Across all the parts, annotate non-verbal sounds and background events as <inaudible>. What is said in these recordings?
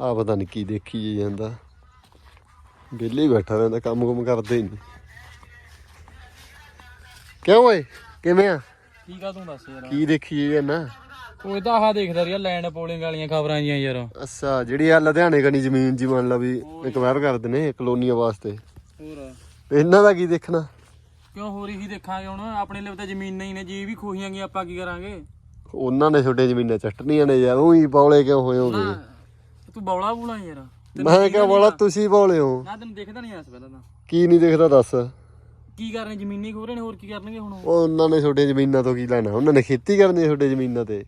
ਆ ਪਤਾ ਨਹੀਂ ਕੀ ਦੇਖੀ ਜਾਂਦਾ। ਵਿਹਲੇ ਹੀ ਬੈਠਾ ਰਹਿੰਦਾ ਕੰਮ ਕੁਮ ਕਰਦੇ ਹੀ ਨਹੀਂ ਕਿਉਂ ਓਏ? ਕਿਵੇਂ ਆ? ਠੀਕ ਆ ਤੂੰ ਦੱਸ ਯਾਰ। ਕੀ ਦੇਖੀ ਜਾਂਦਾ? ਉਹ ਇਹ ਤਾਂ ਆਹ ਦੇਖਦਾ ਰਿਹਾ ਲੈਂਡ ਪੋਲਿੰਗ ਵਾਲੀਆਂ ਖਬਰਾਂ ਜੀਆਂ ਯਾਰ। ਅੱਛਾ ਜਿਹੜੀ ਆ ਲੁਧਿਆਣੇ ਕਣੀ ਜ਼ਮੀਨ ਜੀ ਮੰਨ ਲਾ ਵੀ ਇਕਵਾਇਰ ਕਰਦੇ ਨੇ ਕਲੋਨੀਆਂ ਵਾਸਤੇ। ਹੋਰ। ਤੇ ਇਹਨਾਂ ਦਾ ਕੀ ਦੇਖਣਾ? ਕਿਉਂ ਹੋਰ ਹੀ ਦੇਖਾਂਗੇ ਹੁਣ? ਆਪਣੇ ਲਈ ਤਾਂ ਜ਼ਮੀਨਾਂ ਹੀ ਨੇ ਜੀ ਵੀ ਖੋਹੀਆਂ ਗਈਆਂ ਆਪਾਂ ਕੀ ਕਰਾਂਗੇ? ਉਹਨਾਂ ਨੇ ਛੋਟੇ ਜ਼ਮੀਨਾਂ ਚੱਟਣੀਆਂ ਨੇ ਯਾਰ ਉਹੀ ਬੌਲੇ ਕਿਉਂ ਹੋਏ ਹੋਗੇ? ਤੂੰ ਬੌਲਾ ਬੂਲਾ ਯਾਰ। ਮੈਂ ਕਿਹਾ ਬੋਲਾ ਤੁਸੀਂ ਬੌਲੇ ਹੋ। ਨਾ ਤੈਨੂੰ ਦੇਖਦਾ ਨਹੀਂ ਐਸ ਪਹਿਲਾਂ ਤਾਂ। ਕੀ ਨਹੀਂ ਦਿਖਦਾ ਦੱਸ। ਕੀ ਕਰ ਰਹੇ ਜ਼ਮੀਨੀ ਖੋ ਰਹੇ ਨੇ ਹੋਰ ਕੀ ਕਰਨਗੇ ਹੁਣ ਉਹ? ਉਹ ਉਹਨਾਂ ਨੇ ਛੋਟੇ ਜ਼ਮੀਨਾਂ ਤੋਂ ਕੀ ਲੈਣਾ? ਉਹਨਾਂ ਨੇ ਖੇਤੀ ਕਰਨੀ ਹੈ ਛੋਟੇ ਜ਼ਮੀਨਾਂ ਤੇ।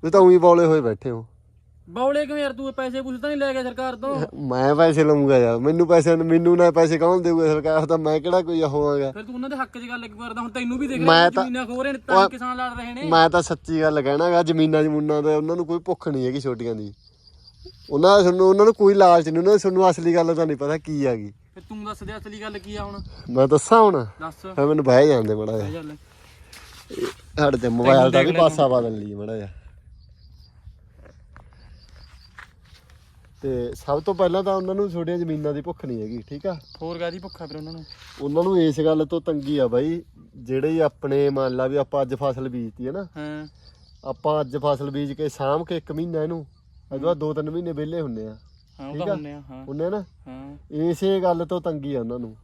ਤੁਸੀਂ ਤਾਂ ਉਹੀ ਬੌਲੇ ਹੋਏ ਬੈਠੇ ਹੋ। ਬੌਲੇ ਕਿਉਂ ਯਾਰ ਤੂੰ ਪੈਸੇ ਪੂਸੇ ਤਾਂ ਨਹੀਂ ਲੈ ਗਿਆ ਸਰਕਾਰ ਤੋਂ? <laughs> ਮੈਂ ਪੈਸੇ ਲਵਾਂਗਾ ਯਾਰ ਮੈਨੂੰ ਪੈਸੇ ਮੈਨੂੰ ਨਾ ਪੈਸੇ ਕੌਣ ਦੇਊਗਾ ਸਰਕਾਰ ਤਾਂ ਮੈਂ ਕਿਹੜਾ ਕੋਈ ਹੋਵਾਂਗਾ? ਫਿਰ ਤੂੰ ਉਹਨਾਂ ਦੇ ਹੱਕ 'ਚ ਗੱਲ ਕਿਉਂ ਕਰਦਾ ਹੁਣ ਤੈਨੂੰ ਵੀ ਦੇਖ ਮੈਂ ਰਿਹਾ ਤਾਂ- ਜ਼ਮੀਨਾਂ ਖੋ ਰਹੇ ਨੇ ਤਾਂ ਕਿਸਾਨ ਲੜ ਰਹੇ ਨੇ। ਮੈਂ ਤਾਂ ਸੱਚੀ ਗੱਲ ਕਹਿਣਾਗਾ ਜ਼ਮੀਨਾਂ ਜਮੂਨਾਂ ਦਾ ਉਹਨਾਂ ਨੂੰ ਕੋਈ ਭੁੱਖ ਨਹੀਂ ਹੈਗੀ ਛੋਟੀਆਂ ਦੀ। ਉਹਨਾਂ ਤੁਹਾਨੂੰ ਉਹਨਾਂ ਨੂੰ ਕੋਈ ਲਾਲਚ ਨਹੀਂ ਉਹਨਾਂ ਨੂੰ ਤੁਹਾਨੂੰ ਅਸਲੀ ਗੱਲ ਤਾਂ ਨਹੀਂ ਪਤਾ ਕੀ ਹੈਗੀ। ਫਿਰ ਤੂੰ ਦੱਸ ਦੇ ਅਸਲੀ ਗੱਲ ਕੀ ਆ ਹੁਣ? ਮੈਂ ਦੱਸਾਂ ਹੁਣ? ਦੱਸ। ਫਿਰ ਮੈਨੂੰ ਬਹਿ ਜਾਂਦੇ ਮੜਾ ਗੱਲ ਸਾਡੇ ਤੇ ਮੋਬਾਈਲ ਦਾ ਵੀ ਪਾਸਾ ਬਦਲ ਲਈ ਮੜਾ ਜਾ ਤੇ ਸਭ ਤੋਂ ਪਹਿਲਾਂ ਤਾਂ ਉਹਨਾਂ ਨੂੰ ਛੋਟੀਆਂ ਜ਼ਮੀਨਾਂ ਦੀ ਭੁੱਖ ਨਹੀਂ ਹੈਗੀ ਠੀਕ ਆ? ਹੋਰ ਗਾਦੀ ਭੁੱਖਾ ਫਿਰ ਉਹਨਾਂ ਨੂੰ? ਉਹਨਾਂ ਨੂੰ ਇਸ ਗੱਲ ਤੋਂ ਤੰਗੀ ਆ ਬਾਈ ਜਿਹੜੇ ਹੀ ਆਪਣੇ ਮੰਨ ਲਾ ਵੀ ਆਪਾਂ ਅੱਜ ਫਸਲ ਬੀਜਤੀ ਹੈ ਨਾ। ਹਾਂ। ਆਪਾਂ ਅੱਜ ਫਸਲ ਬੀਜ ਕੇ ਸਾਂਭ ਕੇ ਇੱਕ ਮਹੀਨਾ ਇਹਨੂੰ ਅਜਵਾ ਦੋ ਤਿੰਨ ਮਹੀਨੇ ਵਿਹਲੇ ਹੁੰਨੇ ਆ ਹਾਂ ਉਹ ਠੀਕ ਤਾਂ ਆ। ਹੁੰਨੇ ਆ ਹਾਂ। ਹੁੰਨੇ ਆ ਨਾ? ਹਾਂ। ਇਸੇ ਗੱਲ ਤੋਂ ਤੰਗੀ ਆ ਉਹਨਾਂ ਨੂੰ।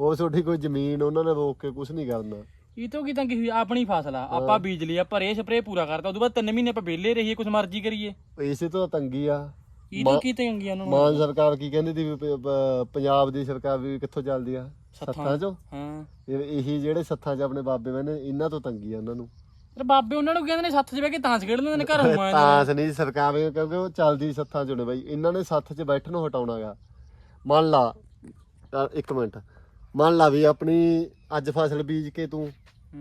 ਉਹ ਛੋਟੀ ਕੋਈ ਜ਼ਮੀਨ ਉਹਨਾਂ ਨੇ ਰੋਕ ਕੇ ਕੁਝ ਨਹੀਂ ਕਰਨਾ। ਇਹ ਤੋਂ ਕੀ ਤੰਗੀ ਹੋਈ? ਆਪਣੀ ਫਸਲ ਆ। ਆਪਾਂ ਬੀਜ ਲਈ ਆ ਭਰੇ ਸਪਰੇ ਪੂਰਾ ਕਰਤਾ। ਉਦੋਂ ਬਾਅਦ 3 ਮਹੀਨੇ ਆਪਾਂ ਵਿਹਲੇ ਰਹੀਏ ਕੁਝ ਮਰਜ਼ੀ ਕਰੀਏ। ਇਸੇ ਤੋਂ ਤੰਗੀ ਆ। ਇਹ ਤੋਂ ਕੀ ਤੰਗੀ ਆ ਉਹਨਾਂ ਨੂੰ? ਮਾਨ ਸਰਕਾਰ ਕੀ ਕਹਿੰਦੀ ਸੀ ਵੀ ਪ- ਪ- ਪੰਜਾਬ ਦੀ ਸਰਕਾਰ ਵੀ ਕਿੱਥੋਂ ਚੱਲਦੀ ਆ? ਸੱਥਾਂ ਚੋਂ? ਹਾਂ। ਇਹ ਇਹੀ ਜਿਹੜੇ ਸੱਥਾਂ 'ਚ ਆਪਣੇ ਬਾਬੇ ਬਣੇ ਇਹਨਾਂ ਤੋਂ ਤੰਗੀ ਆ ਉਹਨਾਂ ਨੂੰ। ਤੇ ਬਾਬੇ ਉਹਨਾਂ ਨੂੰ ਕਹਿੰਦੇ ਨੇ ਸੱਥ 'ਚ ਬਹਿ ਕੇ ਤਾਂਸ ਖੇਡ ਲੈਂਦੇ ਨੇ ਘਰ <laughs> ਹੁਮਾਂ ਤਾਂ ਨਹੀਂ ਸਰਕਾਰ ਵੀ ਕਿਉਂਕਿ ਉਹ ਚੱਲਦੀ ਸੱਥਾਂ 'ਚੋਂ ਨੇ ਬਾਈ। ਇਹਨਾਂ ਨੇ ਸੱਥ 'ਚ ਬੈਠਣ ਨੂੰ ਹਟਾਉਣਾਗਾ ਮੰਨ ਲਾ ਇੱਕ ਮਿੰਟ। ਮੰਨ ਲਾ ਵੀ ਆਪਣੀ ਅੱਜ ਫਸਲ ਬੀਜ ਕੇ ਤੂੰ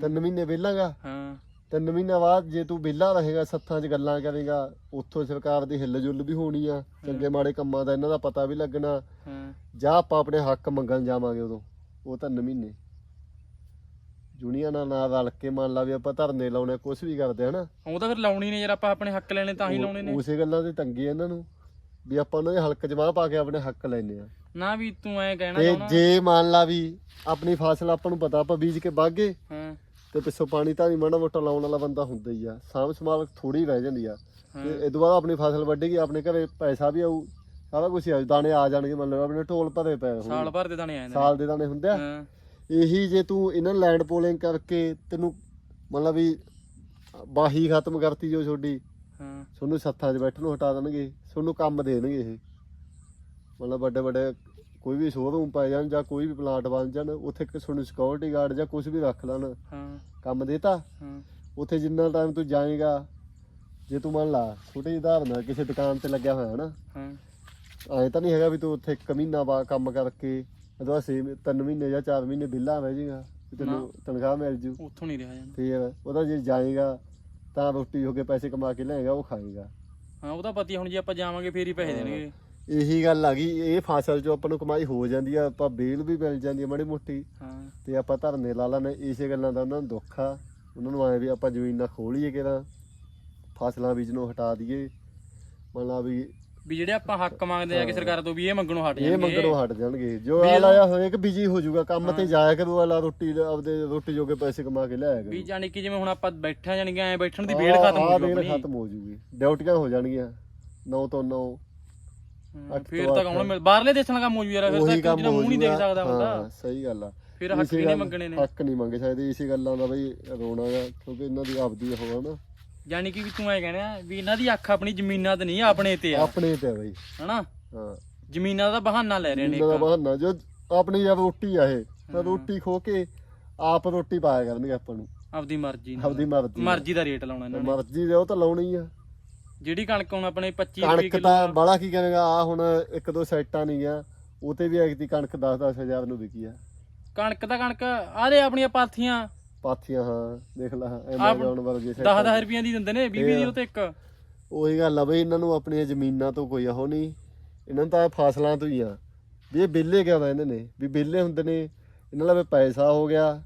ਤਿੰਨ ਮਹੀਨੇ ਵਿਹਲਾਗਾ ਹਾਂ। ਤਿੰਨ ਮਹੀਨਿਆਂ ਬਾਅਦ ਜੇ ਤੂੰ ਵਿਹਲਾ ਰਹੇਗਾ ਸੱਥਾਂ 'ਚ ਗੱਲਾਂ ਕਰੇਗਾ ਉੱਥੋਂ ਸਰਕਾਰ ਦੀ ਹਿੱਲ ਜੁੱਲ ਵੀ ਹੋਣੀ ਆ। ਚੰਗੇ ਮਾੜੇ ਕੰਮਾਂ ਦਾ ਇਹਨਾਂ ਦਾ ਪਤਾ ਵੀ ਲੱਗਣਾ। ਹਾਂ। ਜਾਂ ਆਪਾਂ ਆਪਣੇ ਹੱਕ ਮੰਗਣ ਜਾਵਾਂਗੇ ਉਦੋਂ ਉਹ ਤਿੰਨ ਮਹੀਨੇ। ਜੁਨੀਆਂ ਨਾਲ ਨਾਲ ਰਲ ਕੇ ਮੰਨ ਲਾ ਵੀ ਆਪਾਂ ਧਰਨੇ ਲਾਉਣੇ ਕੁਝ ਵੀ ਕਰਦੇ ਹਨਾ? ਉਹ ਤਾਂ ਫਿਰ ਲਾਉਣੀ ਨੇ ਯਾਰ ਆਪਾਂ ਆਪਣੇ ਹੱਕ ਲੈਣੇ ਤਾਂ ਹੀ ਲਾਉਣੇ ਨੇ। ਉਸੇ ਗੱਲਾਂ ਦੀ ਤੰਗੀ ਆ ਇਹਨਾਂ ਨੂੰ ਵੀ ਆਪਾਂ ਉਹਨਾਂ ਦੇ ਹਲਕ ਜਮਾ ਪਾ ਕੇ ਆਪਣੇ ਹੱਕ ਲੈਨੇ ਆ। ਨਾ ਵੀ ਤੂੰ ਐ ਕਹਿਣਾ ਤੇ ਚਾਹੁੰਦਾ। ਜੇ ਮੰਨ ਲਾ ਵੀ ਆਪਣੀ ਫਸਲ ਆਪਾਂ ਨੂੰ ਪਤਾ ਆਪਾਂ ਬੀਜ ਕੇ ਬਾਗੇ ਹਾਂ। ਤੇ ਪਿੱਛੋਂ ਪਾਣੀ ਤਾਂ ਨਹੀਂ ਮਾੜਾ ਮੋਟਾ ਲਾਉਣ ਵਾਲਾ ਬੰਦਾ ਹੁੰਦਾ ਹੀ ਆ। ਸਾਂਭ ਸੰਭਾਲ ਥੋੜੀ ਰਹਿ ਜਾਂਦੀ ਆ। ਤੇ ਇਸ ਤੋਂ ਬਾਅਦ ਆਪਣੀ ਫਸਲ ਵੱਢੇਗੀ ਆਪਣੇ ਘਰੇ ਪੈਸਾ ਵੀ ਆਊ ਸਾਰਾ ਕੁਝ ਆ। ਦਾਣੇ ਆ ਜਾਣਗੇ ਮੰਨ ਲਓ ਆਪਣੇ ਢੋਲ ਭਰੇ ਪਏ ਹੋਣ। ਸਾਲ ਭਰ ਦੇ ਦਾਣੇ ਆ ਜਾਂਦੇ ਸਾਲ ਦੇ ਦਾਣੇ ਹੁੰਦੇ ਆ। ਹਾਂ। ਇਹੀ ਜੇ ਤੂੰ ਇਹਨਾਂ ਲੈਂਡ ਪੋਲਿੰਗ ਕਰਕੇ ਤੈਨੂੰ ਮਤਲਬ ਵੀ ਬਾਹੀ ਖਤਮ ਕਰਤੀ ਜੋ ਛੋਡੀ ਹਾਂ। ਤੁਹਾਨੂੰ ਸੱਥਾਂ 'ਚ ਬੈਠਣ ਨੂੰ ਹਟਾ ਦੇਣਗੇ ਤੁਹਾਨੂੰ ਕੰਮ ਦੇਣਗੇ ਇਹ। ਮਤਲਬ ਵੱਡੇ ਵੱਡੇ ਕੋਈ ਵੀ ਸ਼ੋਰੂਮ ਪਾਏ ਜਾਣ ਜਾਂ ਕੋਈ ਵੀ ਪਲਾਂਟ ਬਣ ਜਾਣ ਉੱਥੇ ਤੁਹਾਨੂੰ ਸਿਕਿਉਰਿਟੀ ਗਾਰਡ ਜਾਂ ਕੁਝ ਵੀ ਰੱਖ ਲੈਣ। ਹਾਂ। ਕੰਮ ਦੇਤਾ? ਹਾਂ। ਉੱਥੇ ਜਿੰਨਾ ਟਾਈਮ ਤੂੰ ਜਾਏਗਾ ਜੇ ਤੂੰ ਮੰਨ ਲਾ ਛੋਟੀ ਜਿਹੀ ਆ, ਕਿਸੇ ਦੁਕਾਨ ਤੇ ਲੱਗਿਆ ਹੋਇਆ ਨਾ। ਹਾਂ। ਐ ਤਾਂ ਨਹੀਂ ਹੈਗਾ ਵੀ ਤੂੰ ਉੱਥੇ ਇੱਕ ਮਹੀਨਾ ਬਾਅਦ ਕੰਮ ਕਰਕੇ ਛੇ ਮਹੀ- ਤਿੰਨ ਮਹੀਨੇ ਜਾਂ ਚਾਰ ਮਹੀਨੇ ਬਿੱਲਾ ਰਹਿ ਜਾਏਗਾ ਤੈਨੂੰ ਤਨਖਾਹ ਮਿਲ ਜੂ। ਉੱਥੋਂ ਨਹੀਂ ਰਿਹਾ ਜਾਂਦਾ। ਫਿਰ ਉਹਦਾ ਜੇ ਜਾਏਗਾ ਤਾਂ ਰੋਟੀ ਹੋ ਕੇ ਪੈਸੇ ਕਮਾ ਕੇ ਲਿਆਏਗਾ ਉਹ ਖਾਏਗਾ। ਹਾਂ ਉਹਦਾ ਪਤੀ ਹੁਣ ਜੇ ਆਪਾਂ ਜਾਵਾਂਗੇ ਫੇਰ ਹੀ ਪੈਸੇ ਦੇਣਗੇ। ਇਹੀ ਗੱਲ ਆ ਗਈ ਇਹ ਫਸਲ ਚੋਂ ਆਪਾਂ ਨੂੰ ਕਮਾਈ ਹੋ ਜਾਂਦੀ ਆ ਆਪਾਂ ਬੇਲ ਵੀ ਮਿਲ ਜਾਂਦੀ ਆ ਮਾੜੀ ਮੋਟੀ। ਹਾਂ। ਤੇ ਆਪਾਂ ਧਰਨੇ ਲਾ ਲੈਣੇ ਇਸੇ ਗੱਲਾਂ ਦਾ ਉਹਨਾਂ ਨੂੰ ਦੁੱਖ ਆ। ਉਹਨਾਂ ਨੂੰ ਆਏ ਵੀ ਆਪਾਂ ਜ਼ਮੀਨਾਂ ਖੋਲੀਏ ਕਿਹੜਾ। ਫਸਲਾਂ ਬੀਜਣੋਂ ਹਟਾ ਦਈਏ। ਮਤਲਬ ਵੀ ਵੀ ਜਿਹੜੇ ਆਪਾਂ ਹੱਕ ਮੰਗਦੇ ਆ ਕਿ ਸਰਕਾਰ ਤੋਂ ਵੀ ਇਹ ਮੰਗਣੋਂ ਹਟ ਇਹ ਜਾਣਗੇ। ਮੰਗਣੋਂ ਹਟ ਜਾਣਗੇ। ਜੋ ਆਲਾ ਹੋਏ ਕਿ ਬਿਜ਼ੀ ਹੋ ਜਾਊਗਾ ਕੰਮ ਤੇ ਜਾਇਆ ਕਰੂ ਆਲਾ ਰੋਟੀ ਆਪਦੇ ਰੋਟੀ ਜੋਗੇ ਪੈਸੇ ਕਮਾ ਕੇ ਲਿਆਇਆ ਕਰੂ। ਵੀ ਜਾਨੀ ਕਿ ਜਿਵੇਂ ਹੁਣ ਆਪਾਂ ਬੈਠਾ ਜਾਣਗੇ ਐ ਬੈਠਣ ਦੀ ਵੇੜ ਖਤਮ ਹੋ ਆਹ ਜੂ ਵੇਲ ਆਪਣੀ ਖਤਮ ਹੋ ਜੂਗੀ ਡਿਊਟੀਆਂ ਹੋ ਜਾਣਗੀਆਂ। 9 ਤੋਂ 9 ਹਾਂ, ਫੇਰ ਤਾਂ ਕੌਣ ਮਿਲ ਬਾਹਰਲੇ ਦੇਸ਼ਾਂ ਦਾ ਕੰਮ ਹੋ ਜੂ ਯਾਰ ਫਿਰ ਤਾਂ ਇੱਕ ਹੋ ਮੂੰਹ ਨਹੀਂ ਦੇਖ ਜਾਊਗਾ। ਸਕਦਾ ਹੁੰਦਾ ਸਹੀ ਗੱਲ ਆ। ਫਿਰ ਹੱਕ ਇਸੇ ਨਹੀਂ ਗੱਲ- ਮੰਗਣੇ ਨੇ। ਹੱਕ ਨਹੀਂ ਮੰਗੇ ਸ਼ਾਇਦ ਇਸੇ ਗੱਲਾਂ ਦਾ ਬਈ ਰੋਣਾ ਗਾ ਕਿਉਂਕਿ ਇਹਨਾਂ ਦੀ ਆਪਦੀ ਉਹ ਆ ਨਾ। ਜਾਨੀ ਕਿ ਵੀ ਤੂੰ ਐ ਕਹਿਣਾ ਵੀ ਇਹਨਾਂ ਦੀ ਅੱਖ ਆਪਣੀ ਜ਼ਮੀਨਾਂ ਤੇ ਨਹੀਂ ਆਪਣੇ ਤੇ ਆ। ਆਪਣੇ ਤੇ ਆ ਬਈ। ਹਨਾ? ਹਾਂ। ਜ਼ਮੀਨਾਂ ਦਾ ਬਹਾਨਾ ਲੈ ਰਹੇ ਨੇ ਇਹਨਾਂ ਦਾ ਇੱਕ। ਬਹਾਨਾ ਜੋ ਆਪਣੀ ਯਾਰ ਰੋਟੀ ਆ ਇਹ। ਤਾਂ ਰੋਟੀ ਖੋ ਕੇ ਆਪ ਰੋਟੀ ਪਾਇਆ ਕਰਨਗੇ ਆਪਾਂ ਨੂੰ। ਆਪਦੀ ਮਰਜ਼ੀ ਨਾਲ। ਆਪਦੀ ਮਰਜ਼ੀ ਮਰਜ਼ੀ ਦਾ ਰੇਟ ਲਾਉਣਾ ਇਹਨਾਂ ਨੇ। ਮਰਜ਼ੀ ਦੇ ਉਹ ਤਾਂ ਲਾਉਣੀ ਆ। ਜਿਹੜੀ ਕਣਕ ਹੁਣ ਆਪਣੇ 25 ਰੁਪਏ ਕਣਕ ਤਾਂ ਬਾਲਾ ਕੀ ਕਰੇਗਾ ਆ ਹੁਣ ਇੱਕ ਦੋ ਸੈਟਾਂ ਨਹੀਂ ਆ ਉਹ ਤੇ ਵੀ ਐਕਦੀ ਕਣਕ 10 ਹਜ਼ਾਰ ਨੂੰ ਵਿਕੀ ਆ। ਕਣਕ ਤਾਂ ਕਣਕ ਆਦੇ ਆਪਣੀਆਂ ਪਾਥੀਆਂ। ਪਾਥੀਆਂ ਹਾਂ ਦੇਖ ਲਾ ਐਮਾਜ਼ਨ ਵਰਗੇ 10 10 ਰੁਪਈਆਂ ਦੀ ਦਿੰਦੇ ਨੇ 20 20 ਦੀ ਉਹ ਤੇ ਇੱਕ। ਉਹੀ ਗੱਲ ਆ ਬਈ ਇਹਨਾਂ ਨੂੰ ਆਪਣੀਆਂ ਜ਼ਮੀਨਾਂ ਤੋਂ ਕੋਈ ਉਹ ਨਹੀਂ। ਇਹਨਾਂ ਨੂੰ ਤਾਂ ਫਸਲਾਂ ਤੋਂ ਹੀ ਆ। ਵੀ ਇਹ ਵਿਹਲੇ ਕਿਉਂ ਰਹਿੰਦੇ ਨੇ? ਵੀ ਵਿਹਲੇ ਹੁੰਦੇ ਨੇ ਇਹਨਾਂ ਦਾ ਵੀ ਪੈਸਾ ਹੋ ਗਿਆ।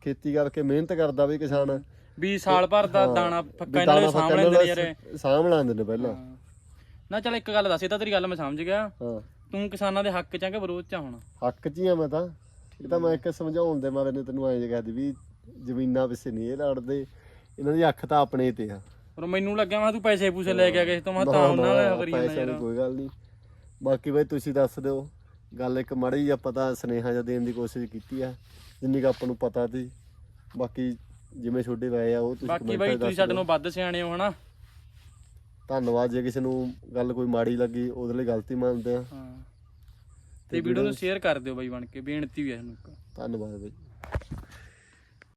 ਖੇਤੀ ਕਰਕੇ ਮਿਹਨਤ ਕਰਦਾ ਵੀ ਕਿਸਾਨ। ਵੀ ਸਾਲ ਭਰ ਦਾ ਦਾਣਾ ਫੱਕਾ ਇਹਨਾਂ ਦੇ ਸਾਹਮਣੇ ਨੇ ਯਾਰ। ਸਾਂਭ ਲੈਂਦੇ ਨੇ ਪਹਿਲਾਂ। ਨਾ ਚੱਲ ਇੱਕ ਗੱਲ ਦੱਸ ਇਹ ਤਾਂ ਤੇਰੀ ਗੱਲ ਮੈਂ ਸਮਝ ਗਿਆ। ਹਾਂ। ਤੂੰ ਕਿਸਾਨਾਂ ਦੇ ਹੱਕ ਚ ਆ ਕਿ ਵਿਰੋਧ ਚ ਆ ਹੁਣ? ਹੱਕ 'ਚ ਹੀ ਆ ਮੈਂ ਤਾਂ। ਇਹ ਤਾਂ ਮੈਂ ਇੱਕ ਸਮਝਾਉਣ ਦੇ ਮਾਰੇ ਨੇ ਤੈਨੂੰ ਐਂ ਕਹਦੀ ਵੀ ਜ਼ਮੀਨਾਂ ਪਿੱਛੇ ਨਹੀਂ ਇਹ ਲੜਦੇ ਇਹਨਾਂ ਦੀ ਅੱਖ ਤਾਂ ਆਪਣੇ ਤੇ ਆ। ਪਰ ਮੈਨੂੰ ਲੱਗਿਆ ਮੈਂ ਤੂੰ ਪੈਸੇ ਪੂਸੇ ਲੈ ਕੇ ਆ ਕਿਸੇ ਤੋਂ ਮੈਂ ਤਾਂ ਉਹਨਾਂ ਨਾਲ ਕਰੀ ਜਾਂਦਾ ਦੀ ਯਾਰ ਕੋਈ ਗੱਲ ਨਹੀਂ। ਬਾਕੀ ਬਈ ਤੁਸੀਂ ਦੱਸ ਦਿਓ ਗੱਲ ਇੱਕ ਮਾੜੀ ਜਿਹਾ ਪਤਾ ਸੁਨੇਹਾ ਜਿਹਾ ਦੇਣ ਦੀ ਕੋਸ਼ਿਸ਼ ਕੀਤੀ ਆ ਜਿੰਨੀ ਕੁ ਆਪਾਂ ਨੂੰ ਪਤਾ ਸੀ। ਬਾਕੀ ਜਿਵੇਂ ਛੋਡੇ ਪਏ ਆ ਉਹ ਤੁਸੀਂ ਬਾਕੀ ਬਾਈ 'ਚ ਤੁਸੀਂ ਦੱਸ ਸਾਡੇ ਦਿਓ। ਵੱਧ ਸਿਆਣੇ ਹੋ ਹਨਾ? ਧੰਨਵਾਦ ਜੇ ਕਿਸੇ ਨੂੰ ਗੱਲ ਕੋਈ ਮਾੜੀ ਲੱਗੀ ਉਹਦੇ ਲਈ ਗਲਤੀ ਮੰਨਦੇ ਆ। ਹਾਂ। ਤੇ ਵੀਡੀਓ ਨੂੰ ਸ਼ੇਅਰ ਕਰ ਦਿਓ ਬਾਈ ਬਣ ਕੇ ਬੇਨਤੀ ਵੀ ਹੈ ਸਾਨੂੰ ਇੱਕ। ਧੰਨਵਾਦ ਬਈ।